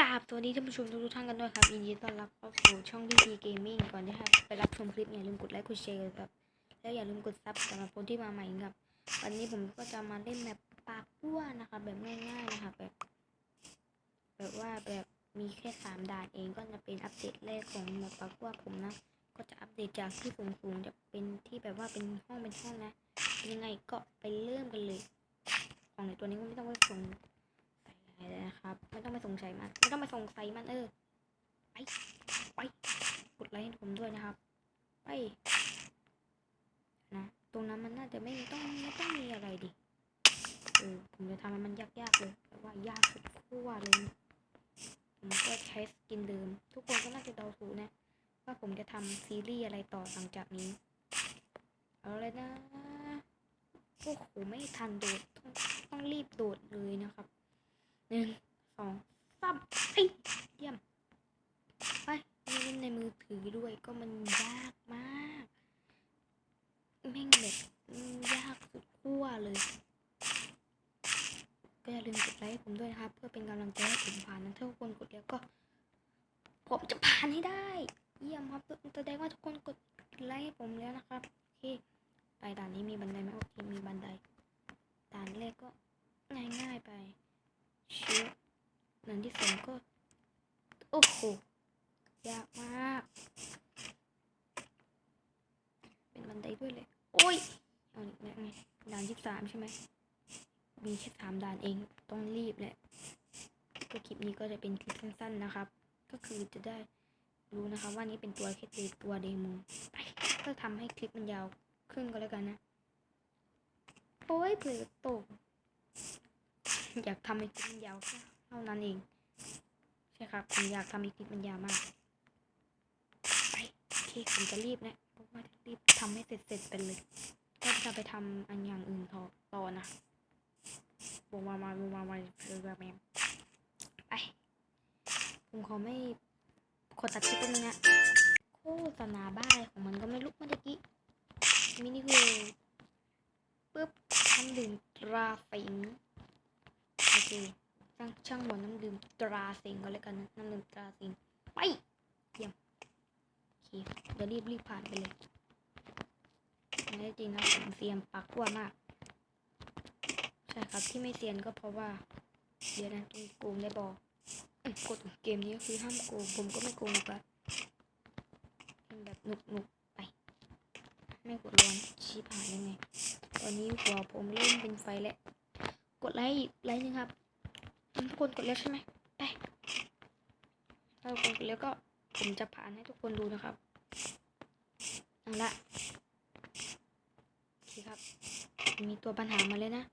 กราบสวัสดีท่านผู้ชมทุกท่านกันด้วยครับยินดีต้อนรับเข้าสู่ช่องดีดีเกมมิ่งก่อนที่จะไปรับชมคลิปอย่าลืมกดไลค์กดแชร์ครับแล้วอย่าลืมกดซับสำหรับคนที่มาใหม่ครับ วันนี้ผมก็จะมาเล่นแบบปากกั้วนะครับแบบง่าย ๆนะครับแบบแบบว่าแบบมีแค่สามด่านเองก็จะเป็นอัปเดตแรกของแบบปากกั้วผมนะก็จะอัปเดตจากที่สูงๆจะเป็นที่แบบว่าเป็นห้องเป็นห้องนะยังไงก็ไปเริ่มกันเลย ของในตัวนี้ก็ไม่ต้องไปส่ง ใส่อะไรเลยนะครับ ไม่ต้องไปสงสัยมัน ไม่ต้องไปสงสัยมันเออ ไป ไป กดไลค์ให้ผมด้วยนะครับ ไป นะ ตรงนั้นมันน่าจะไม่ต้องไม่ต้องมีอะไรดิ เออ ผมจะทำให้มันยากๆเลยแต่ว่ายากสุดขั้วเลย ผมก็ใช้สกินเดิม ทุกคนก็น่าจะเดาถูกนะว่าผมจะทำซีรีส์อะไรต่อหลังจากนี้ เอาเลยนะโอ้โหไม่ทันโดดต้องต้องรีบโดดเลยนะครับ and านที่สามใช่ไหมมีแค่สามด่านเองต้องรีบแหละก็คลิปนี้ก็จะเป็นคลิปสั้นๆนะครับ ก็คือจะได้รู้นะคะว่านี่เป็นตัวแค่ตัวเดโมไปก็ทำให้คลิปมันยาวขึ้นก็แล้วกันนะโอ้ยเผลอตก อยากทำให้คลิปมันยาวแค่เท่านั้นเอง ใช่ครับผมอยากทำให้คลิปมันยาวมากไปโอเคผมจะรีบนะเพราะว่ารีบทำให้เสร็จๆไปเลย จะไปทำอันอย่างอื่นต่อต่อนะบวมามาบวมามาเรือแบบนี้ไปผมขอไม่ขอตัดคลิปตรงนี้โฆษณาบ้าของมันก็ไม่รู้เมื่อกี้มินิคือปึ๊บน้ำดื่มตราสิงโอเคช่างช่างหมดน้ำดื่มตราสิงก็แล้วกันนะน้ำดื่มตราสิงไปเยี่ยมโอเคเดี๋ยวรีบรีบผ่านไปเลย ไม่ได้จริงนะผมเซียมปักกว่ามาก ใช่ครับที่ไม่เซียนก็เพราะว่า เดี๋ยวนะต้องโกงได้บอกกฎของเกมนี้ก็คือห้ามโกงผมก็ไม่โกงหรอกครับเป็นแบบหนุกหนุกไป ไม่กดร้อนชี้ผ่านยังไง ตอนนี้หัวผมเริ่มเป็นไฟแล้ว กดไลค์อีกไลค์หนึงครับทุกคนกดแล้วใช่ไหมไปถ้าทุกคนกดแล้วก็ผมจะผ่านให้ทุกคนดูนะครับเอาละ มีตัวปัญหามาเลยนะ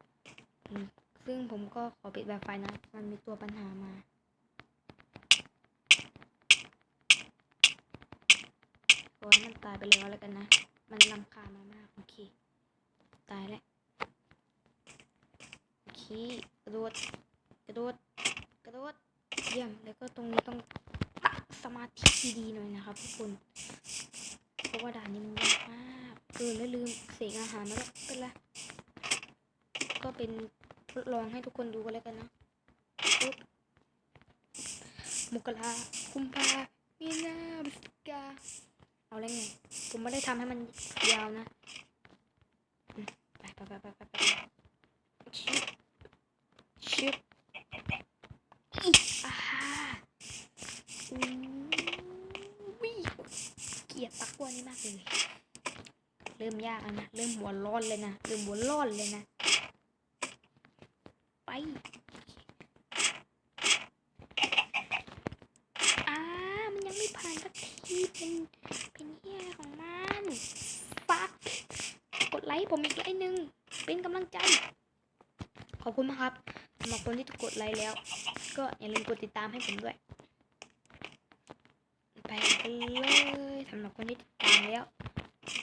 ซึ่งผมก็ขอปิดแบบไฟนะ มันมีตัวปัญหามาขอให้มันตายไปเลยก็แล้วกันนะ มันลำคาญมามาก โอเค ตายแล้วโอเคกระโดด กระโดด กระโดด เยี่ยม แล้วก็ตรงนี้ต้องตั้งสมาธิดีๆหน่อยนะครับทุกคนเพราะว่าด่านนี้มันยากมากเออแล้วลืมเสกอาหารมาแล้วเป็นไร ก็เป็นทดลองให้ทุกคนดูกันแล้วกันนะปุ๊บมกราคุมภามีนาพฤศจิกาเอาแล้วไง ผมไม่ได้ทำให้มันยาวนะอืมไปไปไปไปไปไปชิบชิบอีอ่าอุ้ยเกลียดปักกวนนี่มากเลย เริ่มยากแล้วนะ เริ่มหัวร้อนเลยนะ เริ่มหัวร้อนเลยนะ ไปอ่ามันยังไม่ผ่านสักทีเป็นเป็นเฮียของมันฟักกดไลค์ผมอีกไลค์หนึ่งเป็นกำลังใจ ขอบคุณมากครับสำหรับคนที่กดไลค์แล้ว ก็อย่าลืมกดติดตามให้ผมด้วย ไปกันเลยสำหรับคนที่ติดตามแล้ว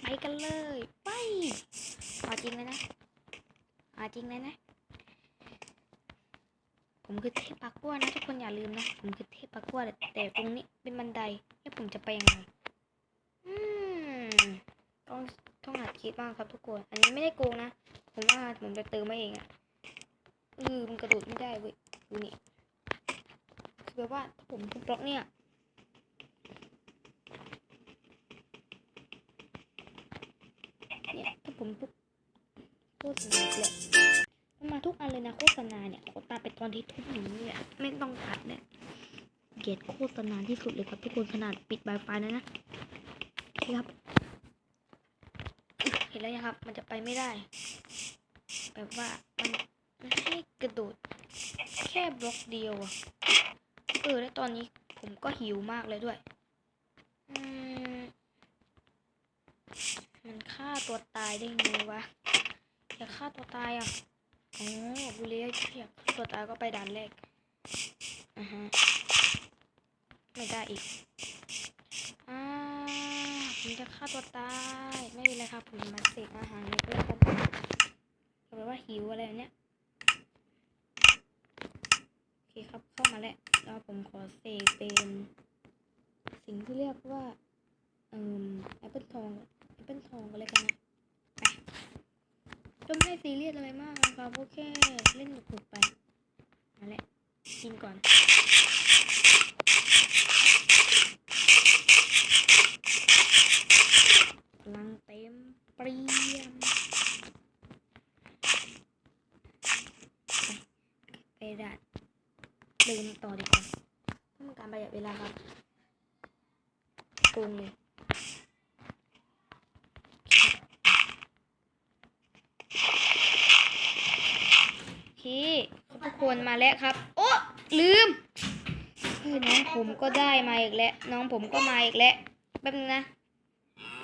ไปกันเลย ไปเอาจริงเลยนะเอาจริงเลยนะ ผมคือเทพปักกัวนะทุกคนอย่าลืมนะ ผมคือเทพปักกัวแต่แต่ตรงนี้เป็นบันไดแล้วผมจะไปยังไงอืมต้องต้องหัดคิดบ้างครับทุกคน อันนี้ไม่ได้โกงนะ ผมว่าผมจะเติมมาเองอะอือมันกระโดดไม่ได้เว้ยดูนี่แบบว่าถ้าผมทุบบล็อกเนี่ยเนี่ยถ้าผมทุบโฆษณาเลย ทุกอันเลยนะโฆษณาเนี่ยตัดไปตอนที่ทุบหนูเนี่ยไม่ต้องตัดเนี่ยเกลียดโฆษณาที่สุดเลยครับทุกคนขนาดปิด Wi-Fi นะนะโอเคครับ เห็นแล้วยังครับ มันจะไปไม่ได้แบบว่ามันมันให้กระโดดแค่บล็อกเดียวอะเออแล้วตอนนี้ผมก็หิวมากเลยด้วย มันฆ่าตัวตายได้ไงวะ อยากฆ่าตัวตายอะ อ๋อบุเรียอยากตัวตายก็ไปด่านแรกอ่าฮะไม่ได้อีกอ่าผมจะฆ่าตัวตายไม่เป็นไรครับผมมาเสกอาหารเลยก็แล้วกันเอาเป็นว่าหิวอะไรเนี้ยโอเคครับเข้ามาแล้วแล้วผมขอเสกเป็นสิ่งที่เรียกว่าเอ่อแอปเปิลทองแอปเปิลทองก็เลยกันนะ ก็ไม่ได้ซีเรียสอะไรมากนะครับก็แค่เล่นหนุกไปนั่นแหละกินก่อนพลังเต็มเปรียมไปไปด่าเดินต่อดีกว่าเพื่อเป็นการประหยัดเวลาครับโกงเลย โอเค ทุกคนมาแล้วครับ โอ้ลืมน้องผมก็ได้มาอีกแล้ว น้องผมก็มาอีกแล้วแป๊บนึงนะ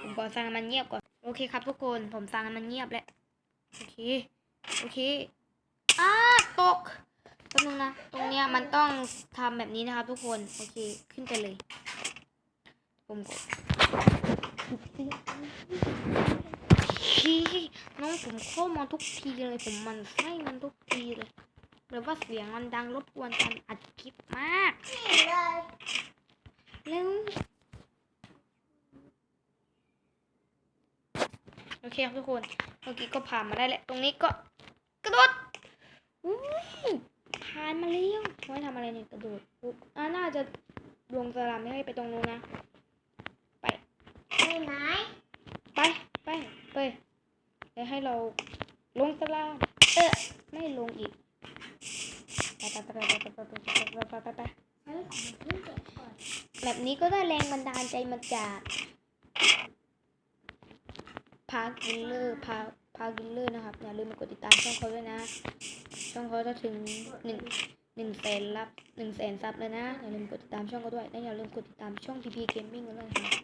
ผมก่อนสั่งมันเงียบก่อน โอเคครับทุกคน ผมสั่งมันเงียบแล้ว โอเค โอเคอ้าตกแป๊บนึงนะ ตรงเนี้ยมันต้องทำแบบนี้นะครับทุกคน โอเค ขึ้นไปเลย ผมกดน้องผมเข้ามาทุกทีเลย ผมมันไส้มันทุกทีเลย แบบว่าเสียงมันดังรบกวนการอัดคลิปมากเร็วโอเคครับทุกคนเมื่อกี้ก็ผ่านมาได้แหละ ตรงนี้ก็กระโดดอู้ผ่านมาแล้วไว้ทำอะไรเนี่ยกระโดดปุ๊บอ่าน่าจะดวงสลามไม่ให้ไปตรงนู้นนะ ไปไปไหนไปไปไปเดี๋ยวให้เราลงสลามเออไม่ลงอีก แบบนี้ก็ได้แรงบันดาลใจมาจากพากิลเลอร์พาพากิลเลอร์นะครับ อย่าลืมมากดติดตามช่องเขาด้วยนะ ช่องเขาจะถึงหนึ่งหนึ่งแสนรับหนึ่งแสนซับแล้วนะ อย่าลืมกดติดตามช่องเขาด้วยและอย่าลืมกดติดตามช่อง PP Gaming กันด้วยนะครับ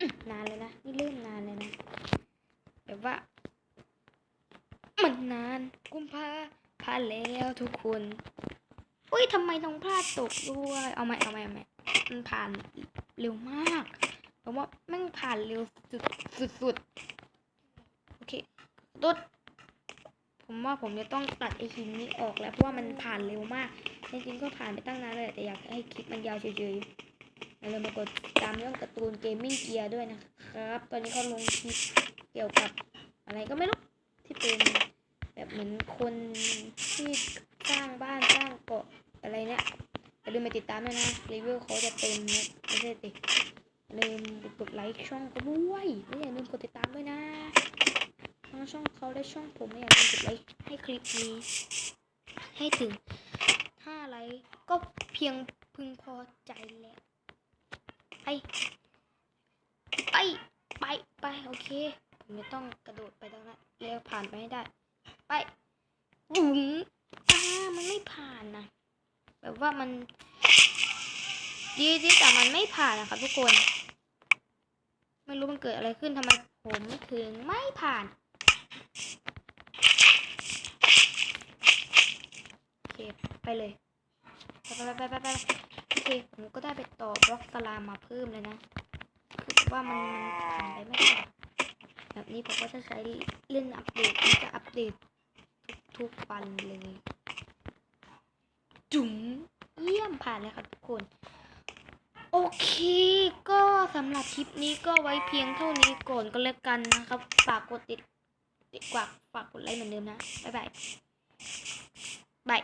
อื้อนานเลยนะ นี่เริ่มนานเลยนะแบบว่า มันนานกุมภา พันธ์แล้วทุกคนอุ้ยทำไมต้องพลาดตกด้วย เอาใหม่เอาใหม่เอาใหม่มันผ่านเร็วมากแต่ว่าแม่งผ่านเร็วสุดสุดสุดโอเคตุ๊ดผมว่าผมจะต้องตัดไอหินนี้ออกแล้วเพราะว่ามันผ่านเร็วมากจริงๆก็ผ่านไปตั้งนานเลยแต่อยากให้คลิปมันยาวเฉยๆอย่าลืมมากดติดตามเรื่องการ์ตูนเกมมิ่งเกียร์ด้วยนะครับ ตอนนี้เขาลงคลิปเกี่ยวกับอะไรก็ไม่รู้ที่เป็น แบบเหมือนคนที่สร้างบ้านสร้างเกาะอะไรเนี่ยอย่าลืมไปติดตามด้วยนะรีวิวเขาจะเต็มนะไม่ใช่ติลืมกดไลค์ช่องเขาด้วยและอย่าลืมกดติดตามด้วยนะทั้งช่องเขาและช่องผมและอย่าลืมกดไลค์ให้คลิปนี้ ให้ถึงห้าไลค์ก็เพียงพึงพอใจแล้วไปไปไปไปโอเคผมจะต้องกระโดดไปตรงนั้นแล้วผ่านไปให้ได้ ไปบุ๋มอ่ามันไม่ผ่านนะ แบบว่ามันดีดีแต่มันไม่ผ่านนะครับทุกคน ไม่รู้มันเกิดอะไรขึ้นทำไมผมถึงไม่ผ่าน โอเค ไปเลย ไปไปไปไปไปโอเค ผมก็ได้ไปต่อบล็อกสลามมาเพิ่มเลยนะ คือว่ามันมันผ่านไปไม่ได้ แบบนี้ผมก็จะใช้เล่นอัปเดตจะอัปเดต ทุกปันเลยจุ๋มเยี่ยมผ่านเลยครับทุกคน โอเค ก็สำหรับคลิปนี้ก็ไว้เพียงเท่านี้ก่อนก็แล้วกันนะครับ ฝากกดติดติดกว่าฝากกดไลค์เหมือนเดิมนะ บ๊ายบายบาย